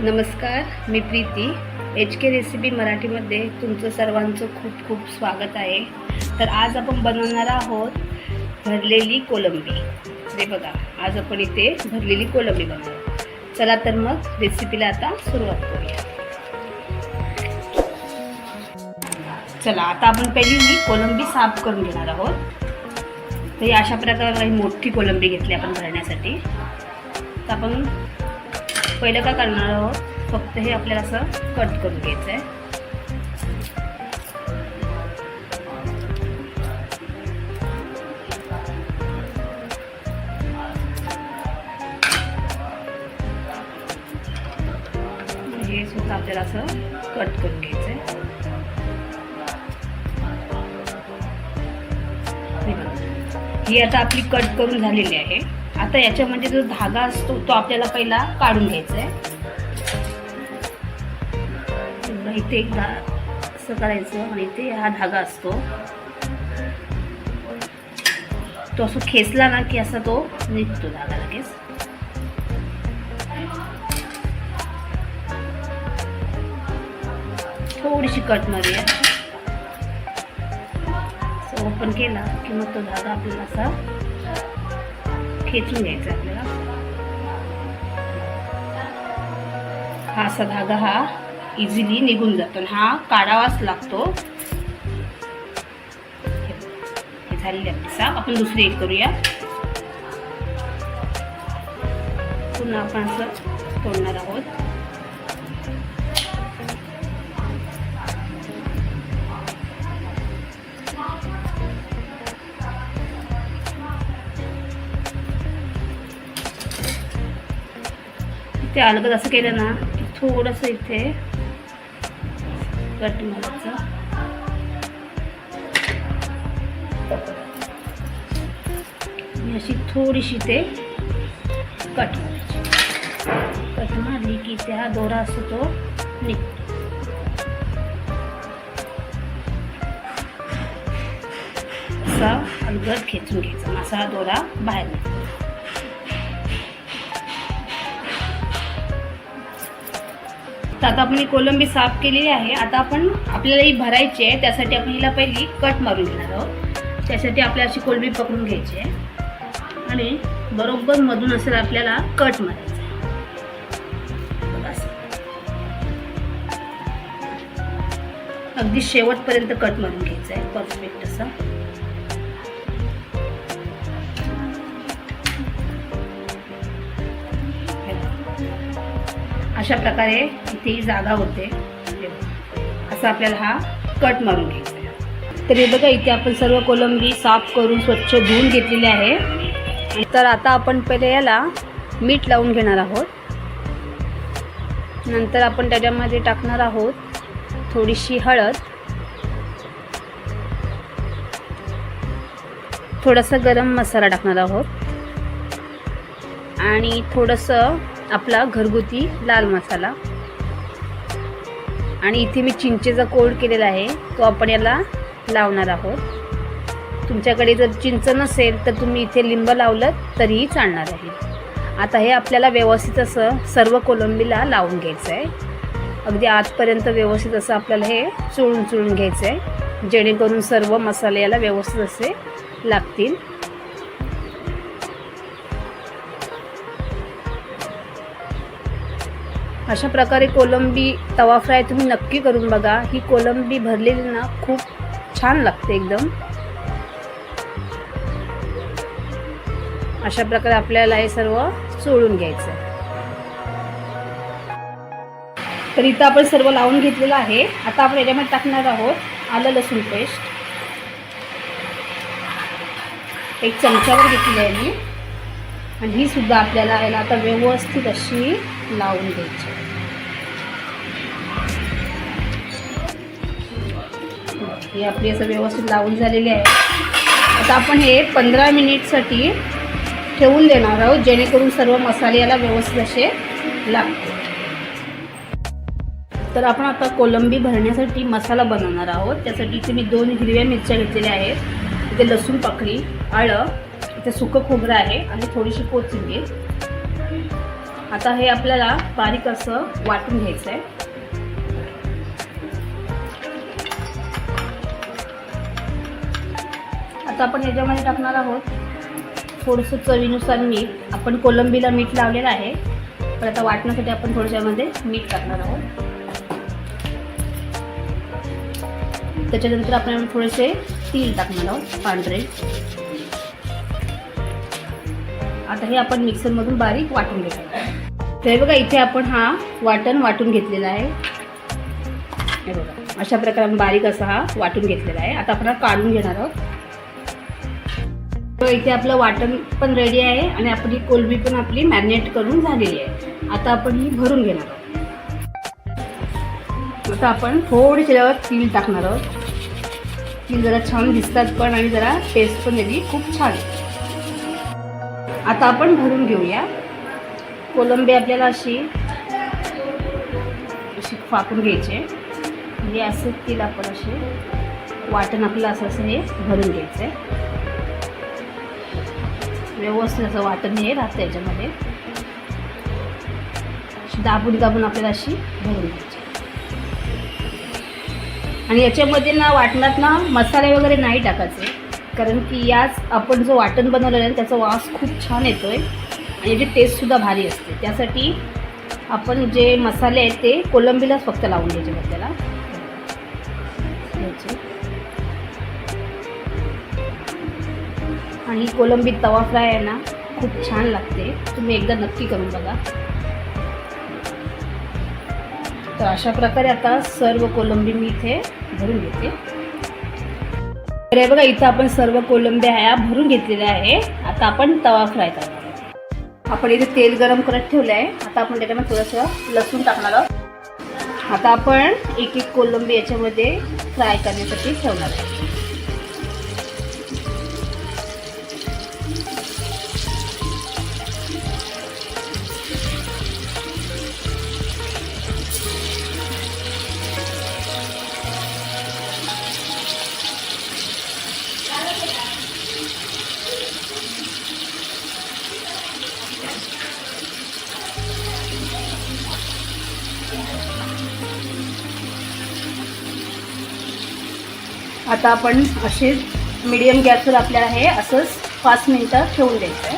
नमस्कार मी Preeti. H K recipe मराठीमध्ये तुमचं सर्वांचं खूप खूप स्वागत आहे. तर आज आपण बनवणार आहोत भरलेली कोलंबी. हे बघा आज आपण इथे भरलेली कोलंबी बनवू चला तर मग रेसिपीला आता सुरुवात करूया. चला आता आपण पहिली ही कोलंबी साफ करून घेणार आहोत. तर अशा प्रकारे मोठी कोलंबी घेतली आपण भरण्यासाठी. तर आपण पहिलं काय करणार आहोत? फक्त हे आपल्याला असं कट करून घ्यायचं आहे हे सुद्धा आपल्याला असं कट करून घ्यायचं आहे ही आता आपली कट करून झालेली आहे. आता याच्यामध्ये जो धागा असतो तो आपल्याला पहिला काढून घ्यायचा आहे इथे एक धा असं करायचं आणि इथे हा धागा असतो. तो असं खेचला ना की असा तो निघतो धागा लगेच. थोडीशी कट मारूया ओपन केला की मग तो धागा आपल्याला असा खेचून घ्यायचा आपल्याला. हा असा धागा हा इझिली निघून जातो आणि हा काढावाच लागतो. हे झालेली आपली साफ आपण दुसरी एक करूया. पुन्हा आपण असं तोडणार आहोत. ते अलगद असं केलं ना की थोडंसं इथे कट मारायचं. अशी थोडीशी ते कट मारायची. कट मारली की त्या दोरा असतो तो निघतो. असा अलगद खेचून घ्यायचा. असा हा दोरा बाहेर निघतो. तर आता आपण ही कोलंबी साफ केलेली आहे. आता आपण आपल्याला ही भरायची आहे. त्यासाठी आपण हिला पहिली कट मारून घेणार आहोत. त्यासाठी आपल्या अशी कोलंबी पकडून घ्यायची आहे. आणि बरोबर मधून असेल आपल्याला कट मारायचं आहे. अगदी शेवटपर्यंत कट मारून घ्यायचं आहे. परफेक्ट असं. अशा प्रकारे इथे ही जागा होते. असं आपल्याला हा कट मारून घ्यायचा तर हे बघा इथे आपण सर्व कोलंबी साफ करून स्वच्छ धुवून घेतलेली आहे. तर आता आपण पहिले याला मीठ लावून घेणार आहोत. नंतर आपण त्याच्यामध्ये टाकणार आहोत थोडीशी हळद. थोडासा गरम मसाला टाकणार आहोत. आणि थोडंसं आपला घरगुती लाल मसाला. आणि इथे मी चिंचेचा कोड केलेला आहे तो आपण याला लावणार आहोत. तुमच्याकडे जर चिंच नसेल तर तुम्ही इथे लिंब लावलं तरीही चालणार आहे. आता हे आपल्याला व्यवस्थित असं सर्व कोलंबीला लावून घ्यायचं आहे अगदी आजपर्यंत व्यवस्थित असं आपल्याला हे चुळून चुळून घ्यायचं आहे जेणेकरून सर्व मसाले याला व्यवस्थित असे लागतील. अशा प्रकारे कोलंबी तवा फ्राय तुम्ही नक्की करून बघा. ही कोलंबी भरलेली ना खूप छान लागते एकदम. अशा प्रकारे आपल्याला हे सर्व चोळून घ्यायचं आहे तर इथं आपण सर्व लावून घेतलेलं आहे. आता आपण याच्यामध्ये टाकणार आहोत आलं लसूण पेस्ट. एक चमच्यावर घेतली आहे मी. आणि ही सुद्धा आपल्याला याला आता व्यवस्थित अशी लावून द्यायची ही आपली असं व्यवस्थित लावून झालेली आहे. आता आपण हे पंधरा मिनिटसाठी ठेवून देणार आहोत जेणेकरून सर्व मसाले याला व्यवस्थित असे लागतील. तर आपण आता कोलंबी भरण्यासाठी मसाला बनवणार आहोत. त्यासाठी इथे मी दोन हिरव्या मिरच्या घेतलेल्या आहेत. इथे लसूण पाकळी आळं इथे सुकं खोबरं आहे आणि थोडीशी कोथिंबीर. आता हे आपल्याला बारीक असं वाटून घ्यायचं आहे आता आपण याच्यामध्ये टाकणार आहोत थोडंसं चवीनुसार मीठ. आपण कोलंबीला मीठ लावलेलं आहे पण आता वाटण्यासाठी आपण थोड्याच्यामध्ये मीठ टाकणार आहोत. त्याच्यानंतर आपण थोडेसे तेल टाकणार आहोत पांढरे. आता हे आपण मिक्सरमधून बारीक वाटून घेतो तर हे बघा इथे आपण हा वाटण वाटून घेतलेला आहे. हे बघा अशा प्रकारे बारीक असा हा वाटून घेतलेला आहे. आता आपण हा काढून घेणार आहोत. तर इथे आपलं वाटण पण रेडी आहे आणि आपली कोलबी पण आपली मॅरिनेट करून झालेली आहे. आता आपण ही भरून घेणार आहोत. आता आपण थोडी त्याच्यावर तीळ टाकणार आहोत. तीळ जरा छान दिसतात पण आणि जरा टेस्ट पण त्याची खूप छान. आहे आता आपण भरून घेऊया. कोलंबी आपल्याला अशी अशी फाकून घ्यायची म्हणजे असं तिला आपण असे वाटण आपलं असं असं हे भरून घ्यायचं आहे. व्यवस्थित असं वाटण हे राहतं याच्यामध्ये. दाबून दाबून आपल्याला अशी भरून घ्यायची आणि याच्यामध्ये ना वाटणात ना मसाले वगैरे नाही टाकायचे. कारण की याच आपण जो वाटण बनवलेला आहे त्याचा वास खूप छान येतो आहे आणि याची टेस्टसुद्धा भारी असते. त्यासाठी आपण जे मसाले आहेत ते कोलंबीलाच फक्त लावून घ्यायचे आपल्याला. आणि कोलंबी तवा फ्राय आहे ना खूप छान लागते. तुम्ही एकदा नक्की करून बघा. तर अशा प्रकारे आता सर्व कोलंबी मी इथे भरून घेते. तर हे बघा इथं आपण सर्व कोलंब्या ह्या भरून घेतलेल्या आहे. आता आपण तवा फ्राय करणार आपण इथे तेल गरम करत ठेवलं आहे. आता आपण त्याच्यामध्ये थोडंसं लसूण टाकणार आहोत. आता आपण एक एक कोलंबी याच्यामध्ये फ्राय करण्यासाठी ठेवणार आहे आता आपण असे मीडियम गॅसवर आपल्याला हे असंच पाच मिनटं ठेवून द्यायचं आहे.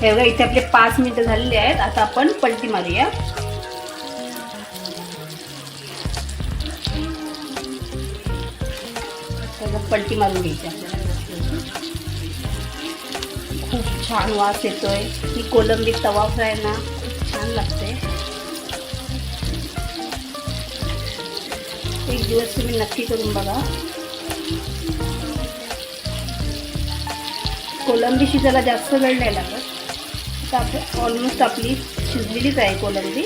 हे बघा इथे आपले पाच मिनटं झालेले आहेत. आता आपण पलटी मारूया. पलटी मारून घ्यायची आपल्याला. खूप छान वास येतोय. ही कोलंबी तवा फ्राय ना खूप छान लागते. एक दिवस तुम्ही नक्की करून बघा. कोलंबी शिजायला जास्त वेळ नाही लागत. आता ऑलमोस्ट आपली शिजलेलीच आहे कोलंबी.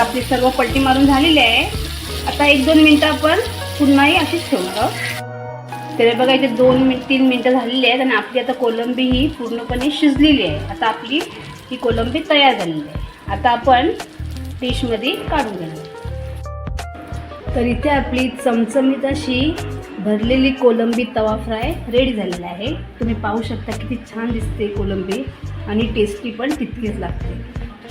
आपली सर्व पलटी मारून झालेली आहे. आता एक दोन मिनटं आपण पुन्हाही अशीच ठेवणार आहोत तर बघा इथे दोन मिनिट तीन मिनटं झालेली आहेत आणि आपली आता कोलंबी ही पूर्णपणे शिजलेली आहे. आता आपली ही कोलंबी तयार झालेली आहे. आता आपण डिशमध्ये काढून घेणार तर इथे आपली चमचमीत अशी भरलेली कोलंबी तवा फ्राय रेडी झालेला आहे. तुम्ही पाहू शकता किती छान दिसते कोलंबी आणि टेस्टी पण तितकीच लागते.